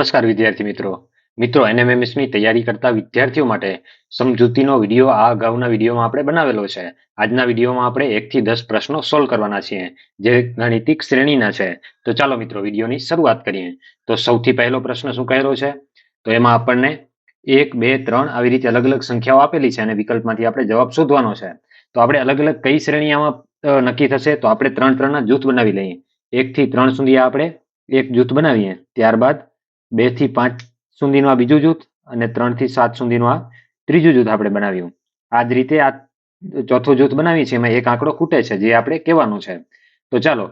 નમસ્કાર વિદ્યાર્થી મિત્રો. મિત્રો, એનએમએમએસની તૈયારી કરતા વિદ્યાર્થીઓ માટે સમજૂતીનો વીડિયો આ અગાઉના વિડીયોમાં આપણે બનાવેલો છે. આજના વિડીયોમાં આપણે એકથી દસ પ્રશ્નો સોલ્વ કરવાના છીએ, જે ગાણિતિક શ્રેણીના છે. તો ચાલો મિત્રો, વિડીયોની શરૂઆત કરીએ. તો સૌથી પહેલો પ્રશ્ન શું કહેલો છે? તો એમાં આપણને એક, બે, ત્રણ આવી રીતે અલગ અલગ સંખ્યાઓ આપેલી છે અને વિકલ્પમાંથી આપણે જવાબ શોધવાનો છે. તો આપણે અલગ અલગ કઈ શ્રેણી આમાં નક્કી થશે? તો આપણે ત્રણ ત્રણના જૂથ બનાવી લઈએ. એક થી ત્રણ સુધી આપણે એક જૂથ બનાવીએ. ત્યારબાદ બેથી પાંચ સુધીનું આ બીજું જૂથ અને ત્રણથી સાત સુધીનું આ ત્રીજું જૂથ આપણે બનાવ્યું. આ જ રીતે આ ચોથું જૂથ બનાવીએ છીએ, એમાં એક આંકડો ખૂટે છે, જે આપણે કહેવાનું છે. તો ચાલો,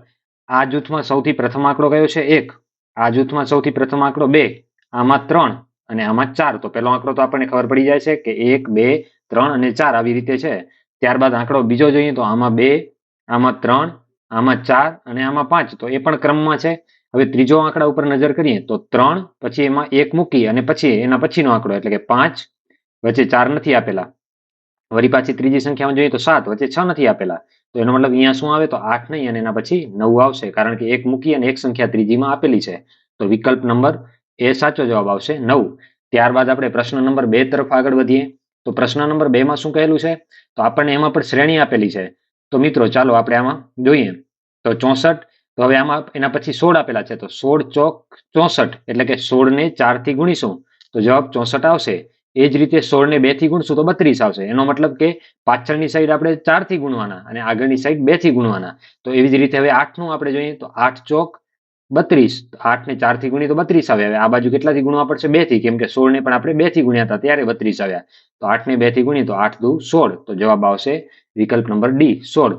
આ જૂથમાં સૌથી પ્રથમ આંકડો કયો છે? એક. આ જૂથમાં સૌથી પ્રથમ આંકડો બે. આમાં ત્રણ અને આમાં ચાર. તો પહેલો આંકડો તો આપણને ખબર પડી જાય છે કે એક, બે, ત્રણ અને ચાર આવી રીતે છે. ત્યારબાદ આંકડો બીજો જોઈએ તો આમાં બે, આમાં ત્રણ, આમાં ચાર અને આમાં પાંચ. તો એ પણ ક્રમમાં છે. હવે ત્રીજો આંકડા ઉપર નજર કરીએ તો ત્રણ, પછી એમાં એક મૂકી અને પછી એના પછીનો આંકડો, એટલે કે પાંચ, વચ્ચે ચાર નથી આપેલા. વળી પાછી ત્રીજી સંખ્યામાં જોઈએ તો સાત, વચ્ચે છ નથી આપેલા. તો એનો મતલબ અહીંયા શું આવે? તો આઠ નહીં અને એના પછી નવ આવશે, કારણ કે એક મૂકી અને એક સંખ્યા ત્રીજીમાં આપેલી છે. તો વિકલ્પ નંબર એ સાચો જવાબ આવશે નવ. ત્યારબાદ આપણે પ્રશ્ન નંબર બે તરફ આગળ વધીએ. તો પ્રશ્ન નંબર બે માં શું કહેલું છે? તો આપણને એમાં પણ શ્રેણી આપેલી છે. તો મિત્રો ચાલો આપણે આમાં જોઈએ. તો ચોસઠ તો હવે આમાં એના પછી સોળ આપેલા છે. તો સોળ ચોક ચોસઠ એટલે કે સોળ ને ચારથી ગુણીશું. તો જવાબ ચોસઠ આવશે. એ જ રીતે સોળ ને બેથી ગુણશું તો બત્રીસ આવશે. એનો મતલબ કે પાછળની સાઈડ આપણે ચારથી ગુણવાના અને આગળની સાઈડ બેથી ગુણવાના. તો એવી જ રીતે હવે આઠનું આપણે જોઈએ તો આઠ ચોક બત્રીસ. આઠ ને ચારથી ગુણી તો બત્રીસ આવે. હવે આ બાજુ કેટલાથી ગુણવા પડશે? બેથી કેમ કે સોળ ને પણ આપણે બેથી ગુણ્યા હતા ત્યારે બત્રીસ આવ્યા. તો આઠ ને બેથી ગુણીએ તો આઠ દુ સોળ. તો જવાબ આવશે વિકલ્પ નંબર ડી સોળ.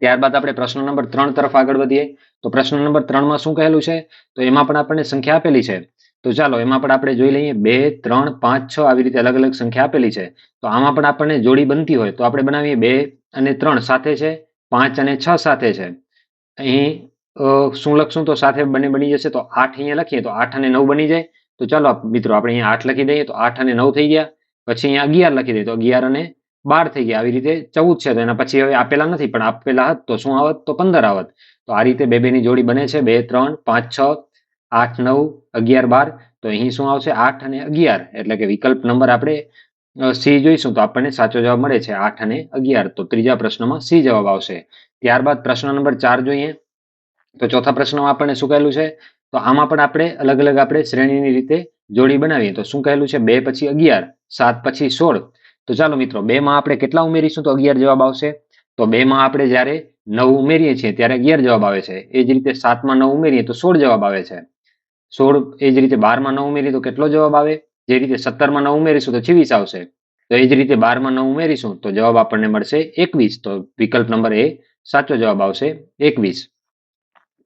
ત્યારબાદ આપણે પ્રશ્ન નંબર ત્રણ તરફ આગળ વધીએ. તો પ્રશ્ન નંબર ત્રણમાં શું કહેલું છે? તો એમાં પણ આપણને સંખ્યા આપેલી છે. તો ચાલો, એમાં પણ આપણે જોઈ લઈએ. બે, ત્રણ, પાંચ, છ આવી રીતે અલગ અલગ સંખ્યા આપેલી છે. તો આમાં પણ આપણને જોડી બનતી હોય તો આપણે બનાવીએ બે અને ત્રણ સાથે છે. પાંચ અને છ સાથે છે. અહીં શું લખશું? તો સાથે બંને બની જશે. તો આઠ અહીંયા લખીએ તો આઠ અને નવ બની જાય. તો ચાલો, મિત્રો, આપણે અહીંયા આઠ લખી દઈએ. તો આઠ અને નવ થઈ ગયા. પછી અહીંયા અગિયાર લખી દઈએ. તો અગિયાર અને બાર થઈ ગયા. આવી રીતે ચૌદ છે તો એના પછી હવે આપેલા નથી, પણ આપેલા હોત તો શું આવત? તો પંદર આવત. તો આ રીતે બે બેની જોડી બને છે. બે, ત્રણ, પાંચ, છ, આઠ, નવ, અગિયાર, બાર. તો અહીં શું આવશે? આઠ અને અગિયાર. એટલે કે વિકલ્પ નંબર આપણે સી જોઈશું તો આપણને સાચો જવાબ મળે છે આઠ અને અગિયાર. તો ત્રીજા પ્રશ્નમાં સી જવાબ આવશે. ત્યારબાદ પ્રશ્ન નંબર ચાર જોઈએ. તો ચોથા પ્રશ્નમાં આપણને શું કહેલું છે? તો આમાં પણ આપણે અલગ અલગ આપણે શ્રેણીની રીતે જોડી બનાવીએ. તો શું કહેલું છે? બે પછી અગિયાર, સાત પછી સોળ. તો ચાલો મિત્રો, બે માં આપણે કેટલા ઉમેરીશું તો અગિયાર જવાબ આવશે. તો બે માં આપણે જ્યારે નવ ઉમેરીએ છીએ ત્યારે અગિયાર જવાબ આવે છે. એ જ રીતે સાતમાં નવ ઉમેરીએ તો સોળ જવાબ આવે છે. સોળ એ જ રીતે બારમાં નવ ઉમેરીએ તો કેટલો જવાબ આવે? જે રીતે સત્તરમાં નવ ઉમેરીશું તો છવ્વીસ આવશે. તો એ જ રીતે બારમાં નવ ઉમેરીશું તો જવાબ આપણને મળશે એકવીસ. તો વિકલ્પ નંબર એ સાચો જવાબ આવશે એકવીસ.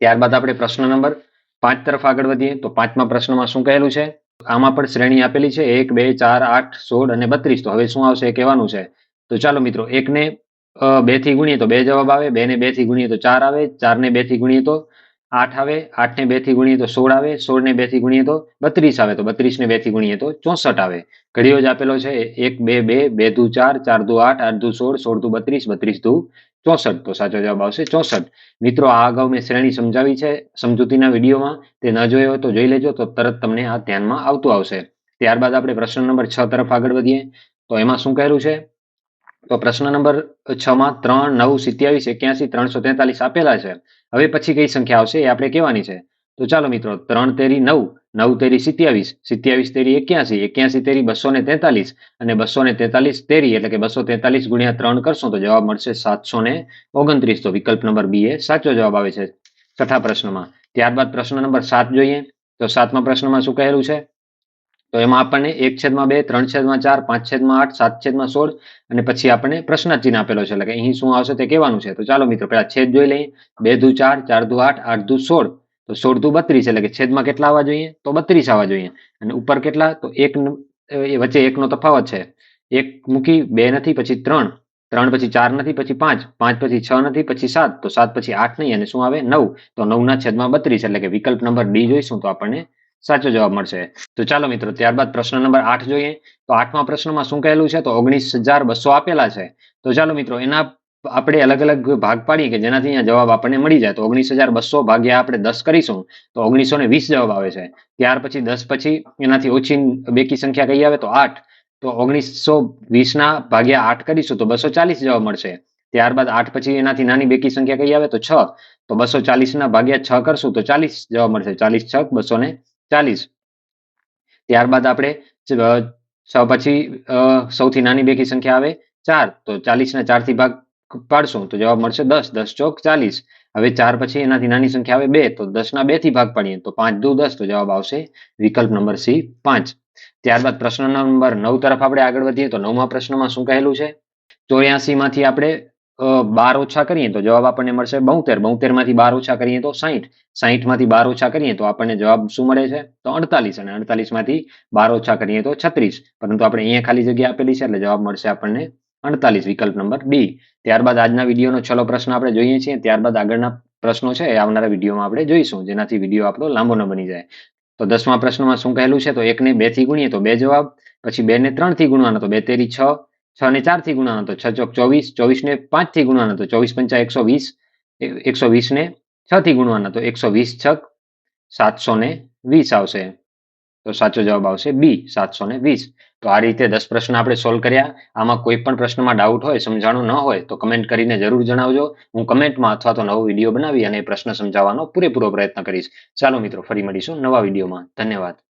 ત્યારબાદ આપણે પ્રશ્ન નંબર પાંચ તરફ આગળ વધીએ. તો પાંચમા પ્રશ્નમાં શું કહેલું છે? આમાં પણ શ્રેણી આપેલી છે. એક, બે, ચાર, આઠ, સોળ અને બત્રીસ. તો હવે શું આવશે એ કહેવાનું છે. તો ચાલો મિત્રો, એકને બેથી ગુણીએ તો બે જવાબ આવે. બે ને બેથી ગુણીએ તો ચાર આવે. ચાર ને બેથી ગુણીએ તો આઠ આવે આઠ ને બેથી ગુણીએ તો સોળ આવે સોળ ને બેથી ગુણીએ તો બત્રીસ આવે, તો બત્રીસ ને બેથી ગુણીએ તો ચોસઠ આવે. ઘડીઓ જ આપેલો છે, એક, બે બે બે, દુ, ચાર ચાર, દુ, આઠ આઠ, દુ, સોળ સોળ, દુ, બત્રીસ બત્રીસ, દુ, ચોસઠ. તો સાચો જવાબ આવશે ચોસઠ. મિત્રો, આ અગાઉ મેં શ્રેણી સમજાવી છે, સમજૂતીના વિડીયોમાં તે ન જોયો હોય તો જોઈ લેજો, તો તરત તમને આ ધ્યાનમાં આવતું આવશે. ત્યારબાદ આપણે પ્રશ્ન નંબર છ તરફ આગળ વધીએ. તો એમાં શું કહેલું છે? તો પ્રશ્ન નંબર છ માં ત્રણ નવ સિત્યાવીસ એક્યાસી ત્રણસો તેતાલીસ આપેલા છે. હવે પછી કઈ સંખ્યા આવશે એ આપણે કહેવાની છે. તો ચાલો મિત્રો, ત્રણ તેરી નવ નવ તેરી સિત્યાવીસ સિત્યાવીસ તેરી એક્યાસી એક્યાસી તેરી બસો ને તેતાલીસ અને બસો ને તેતાલીસ તેરી એટલે કે બસો તેતાલીસ ગુણ્યા ત્રણ કરશો તો જવાબ મળશે સાતસો ને ઓગણત્રીસ. તો વિકલ્પ નંબર બી એ સાચો જવાબ આવે છે છઠ્ઠા પ્રશ્નમાં. ત્યારબાદ પ્રશ્ન નંબર સાત જોઈએ. તો સાતમા પ્રશ્નમાં શું કહેલું છે? તો એમાં આપણને એક છેદમાં બે, ત્રણ છેદમાં ચાર, પાંચ છેદમાં આઠ, સાત છેદમાં સોળ અને પછી આપણને પ્રશ્ન ચિહ્ન આપેલો છે. એટલે અહીં શું આવશે તે કહેવાનું છે. તો ચાલો મિત્રો પેલા છેદ જોઈ લઈએ. બે દુ ચાર ચાર દુ આઠ આઠ દુ સોળ. તો સોળ દુ બત્રીસ, એટલે કે છેદમાં કેટલા આવવા જોઈએ? તો બત્રીસ આવવા જોઈએ. અને ઉપર કેટલા? તો એક વચ્ચે એકનો તફાવત છે. એક મૂકી, બે નથી, પછી ત્રણ. ત્રણ પછી ચાર નથી, પછી પાંચ. પાંચ પછી છ નથી, પછી સાત. તો સાત પછી આઠ નહીં, અને શું આવે? નવ. તો નવના છેદમાં બત્રીસ, એટલે કે વિકલ્પ નંબર ડી જોઈશું તો આપણને સાચો જવાબ મળશે. તો ચાલો મિત્રો, ત્યારબાદ પ્રશ્ન નંબર આઠ જોઈએ. તો આઠમા પ્રશ્નમાં શું કહેલું છે? તો ઓગણીસ હજાર બસો આપેલા છે. તો ચાલો મિત્રો, એના આપણે અલગ અલગ ભાગ પાડીએ કે જેનાથી અહીંયા જવાબ આપણને મળી જાય. તો ઓગણીસ હજાર બસો ભાગ્યા આપણે દસ કરીશું, તો ઓગણીસો ને વીસ જવાબ આવે છે. ત્યાર પછી દસ પછી એનાથી ઓછી બેકી સંખ્યા કઈ આવે? તો આઠ. તો ઓગણીસો વીસના ભાગ્યા આઠ કરીશું, તો બસો ચાલીસ જવાબ મળશે. ત્યારબાદ આઠ પછી એનાથી નાની બેકી સંખ્યા કઈ આવે? તો છ. તો બસો ચાલીસના ભાગ્યા છ કરશું, તો ચાલીસ જવાબ મળશે. ચાલીસ છ બસો ને ચાલીસ. ત્યારબાદ આપણે પછી સૌથી નાની બેકી સંખ્યા આવે ચાર. તો ચાલીસ ને ચારથી ભાગ પાડશું. તો જવાબ મળશે દસ. દસ ચોક ચાલીસ. હવે ચાર પછી એનાથી નાની સંખ્યા આવે બે. તો દસ ના બેથી ભાગ પાડીએ. તો પાંચ દુ દસ. તો જવાબ આવશે વિકલ્પ નંબર સી પાંચ. ત્યારબાદ પ્રશ્ન નંબર નવ તરફ આપણે આગળ વધીએ. તો નવમા પ્રશ્નમાં શું કહેલું છે? ચોર્યાસી માંથી આપણે બાર ઓછા કરીએ તો જવાબ આપણને મળશે બોતેર બોતેરમાંથી બાર ઓછા કરીએ તો સાહીઠ સાહીઠમાંથી બાર ઓછા કરીએ તો આપણને જવાબ શું મળે છે? તો અડતાલીસ અને અડતાલીસમાંથી બાર ઓછા કરીએ તો છત્રીસ. પરંતુ આપણે અહીંયા ખાલી જગ્યા આપેલી છે એટલે જવાબ મળશે આપણને અડતાલીસ, વિકલ્પ નંબર ડી. ત્યારબાદ આજના વિડીયોનો છેલ્લો પ્રશ્ન આપણે જોઈએ છીએ. ત્યારબાદ આગળના પ્રશ્નો છે એ આવનારા વિડીયોમાં આપણે જોઈશું. જેનાથી વીડિયો આપણો લાંબો ન બની જાય. તો દસમા પ્રશ્નમાં શું કહેલું છે? તો એકને બેથી ગુણીએ તો બે જવાબ. પછી બે ને ત્રણથી ગુણવાનો તો બે તેરી છ. છ ને ચારથી ગુણવાનો તો છ ચોક ચોવીસ ચોવીસ ને પાંચથી ગુણવાનો તો ચોવીસ પંચા એકસો વીસ એકસો વીસ ને છ થી ગુણવાના તો એકસો વીસ છક સાતસો ને વીસ આવશે. તો સાચો જવાબ આવશે બી, સાતસો ને વીસ. તો આ રીતે દસ પ્રશ્ન આપણે સોલ્વ કર્યા. આમાં કોઈ પણ પ્રશ્નમાં ડાઉટ હોય, સમજાણું ન હોય, તો કમેન્ટ કરીને જરૂર જણાવજો. હું કમેન્ટમાં અથવા તો નવો વીડિયો બનાવી અને પ્રશ્ન સમજાવવાનો પૂરેપૂરો પ્રયત્ન કરીશ. ચાલો મિત્રો, ફરી મળીશું નવા વિડીયોમાં ધન્યવાદ.